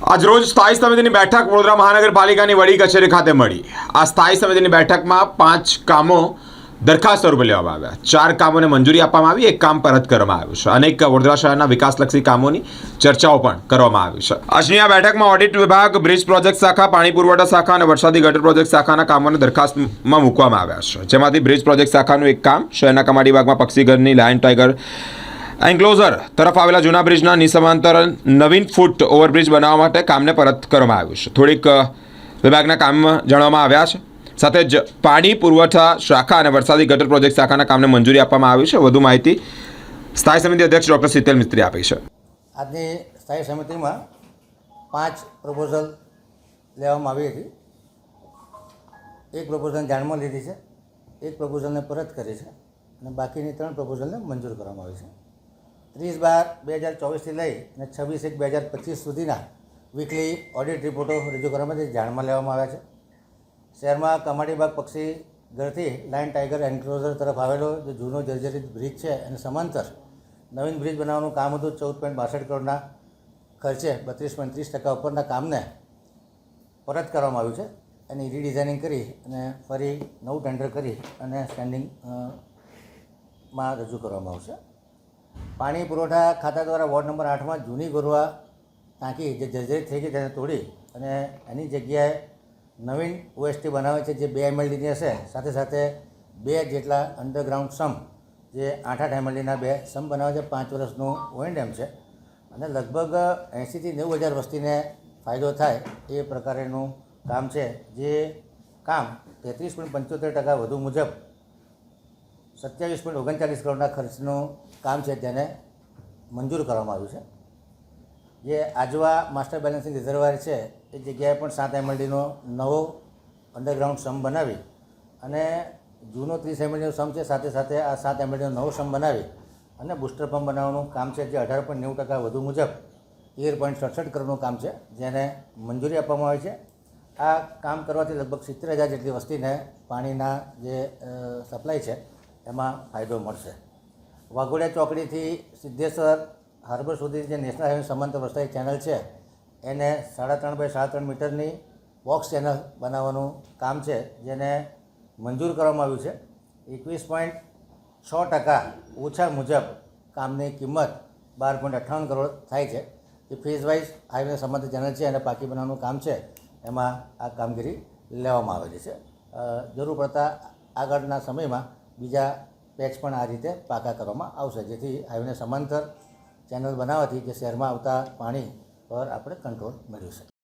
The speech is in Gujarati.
આજરોજ સ્થાયી સમિતિની બેઠક વડોદરા મહાનગરપાલિકાની વડી કચેરી ખાતે મળી. આ સ્થાયી સમિતિની બેઠકમાં પાંચ કામો દરખાસ્ત સ્વરૂપે લેવામાં આવ્યા. ચાર કામોને મંજૂરી આપવામાં આવી, એક કામ પરત કરવામાં આવ્યું છે. અનેક વડોદરા શહેરના વિકાસલક્ષી કામોની ચર્ચાઓ પણ કરવામાં આવી છે. આજની આ બેઠકમાં ઓડિટ વિભાગ, બ્રિજ પ્રોજેક્ટ શાખા, પાણી પુરવઠા શાખા અને વરસાદી ગટર પ્રોજેક્ટ શાખાના કામોને દરખાસ્તમાં મૂકવામાં આવ્યા છે. જેમાંથી બ્રિજ પ્રોજેક્ટ શાખાનું એક કામ શહેરના કમાડી બાગમાં પક્ષીઘરની લાયન ટાઈગર એન્ક્લોઝર તરફ આવેલા જૂના બ્રિજના નિસમાંતર નવીન ફૂટ ઓવરબ્રિજ બનાવવા માટે કામને પરત કરવામાં આવ્યું છે. થોડીક વિભાગના કામ જાણવામાં આવ્યા છે. સાથે જ પાણી પુરવઠા શાખા અને વરસાદી ગટર પ્રોજેક્ટ શાખાના કામને મંજૂરી આપવામાં આવી છે. વધુ માહિતી સ્થાયી સમિતિ અધ્યક્ષ ડૉક્ટર શીતલ મિસ્ત્રી આપી છે. આજની સ્થાયી સમિતિમાં પાંચ પ્રપોઝલ લેવામાં આવી હતી. એક પ્રપોઝલ ધ્યાનમાં લીધી છે. એક પ્રપોઝલને પરત કરી છે. અને બાકીની ત્રણ પ્રપોઝલને મંજૂર કરવામાં આવી છે. ત્રીસ બાર બે હજાર ચોવીસથી લઈ અને છવ્વીસ એક બે હજાર પચીસ સુધીના વીકલી ઓડિટ રિપોર્ટો રજૂ કરવામાં જે ધ્યાનમાં લેવામાં આવ્યા છે. શહેરમાં કમાડીબાગ પક્ષી ઘરથી લાયન ટાઈગર એન્ક્લોઝર તરફ આવેલો જે જૂનો જર્જરિત બ્રિજ છે અને સમાંતર નવીન બ્રિજ બનાવવાનું કામ હતું ચૌદ પોઈન્ટ બાસઠ કરોડના ખર્ચે બત્રીસ પોઈન્ટ ત્રીસ ટકા ઉપરના કામને પરત કરવામાં આવ્યું છે. એની રીડિઝાઇનિંગ કરી અને ફરી નવું ટેન્ડર કરી અને સ્ટેન્ડિંગમાં રજૂ કરવામાં આવશે. પાણી પુરવઠા ખાતા દ્વારા વોર્ડ નંબર આઠમાં જૂની ગોરવા ટાંકી જે જર્જરિત થઈ ગઈ તેને તોડી અને એની જગ્યાએ નવીન ઓએસટી બનાવે છે જે બે એમએલડીની હશે. સાથે સાથે બે જેટલા અંડરગ્રાઉન્ડ સમ જે આઠ આઠ એમએલડીના બે સમ બનાવે છે, પાંચ વર્ષનું ઓએનડેમ છે. અને લગભગ એંશીથી નેવું હજાર વસ્તીને ફાયદો થાય એ પ્રકારેનું કામ છે. જે કામ તેત્રીસ પોઈન્ટ પંચોતેર ટકા વધુ મુજબ સત્યાવીસ પોઈન્ટ ઓગણચાલીસ કરોડના ખર્ચનું કામ છે તેને મંજૂર કરવામાં આવ્યું છે. જે આજવા માસ્ટર બેલેન્સિંગ રિઝર્વર છે, એ જગ્યાએ પણ સાત એમએલડીનો નવો અંડરગ્રાઉન્ડ સમ બનાવી અને જૂનો ત્રીસ એમએલડીનો સમ છે, સાથે સાથે આ સાત એમએલડીનો નવો સમ બનાવી અને બુસ્ટર પંપ બનાવવાનું કામ છે, જે અઢાર પોઈન્ટ નેવું ટકા વધુ મુજબ તેર પોઈન્ટ સડસઠ કરોડનું કામ છે, જેને મંજૂરી આપવામાં આવી છે. આ કામ કરવાથી લગભગ સિત્તેર હજાર જેટલી વસ્તીને પાણીના જે સપ્લાય છે એમાં ફાયદો મળશે. વાઘોડિયા ચોકડીથી સિદ્ધેશ્વર હાર્બર સુધી જે નેશનલ હાઈવે સમાંતર વરસાદી ચેનલ છે, એને સાડા ત્રણ બાય સાડા ત્રણ મીટરની બોક્સ ચેનલ બનાવવાનું કામ છે, જેને મંજૂર કરવામાં આવ્યું છે. એકવીસ પોઈન્ટ છ ટકા ઓછા મુજબ કામની કિંમત બાર પોઈન્ટ અઠ્ઠાવન કરોડ થાય છે. એ ફેઝ વાઇઝ હાઈવે સમાંતર ચેનલ છે અને પાકી બનાવવાનું કામ છે, એમાં આ કામગીરી લેવામાં આવેલી છે. જરૂર પડતા આગળના સમયમાં બીજા પેચ પણ આ રીતે પાકા કરવામાં આવશે. જેથી હાઈવેને સમાંતર ચેનલ બનાવવાથી જે શહેરમાં આવતા પાણી પર આપણે કંટ્રોલ મેળવી શકીએ.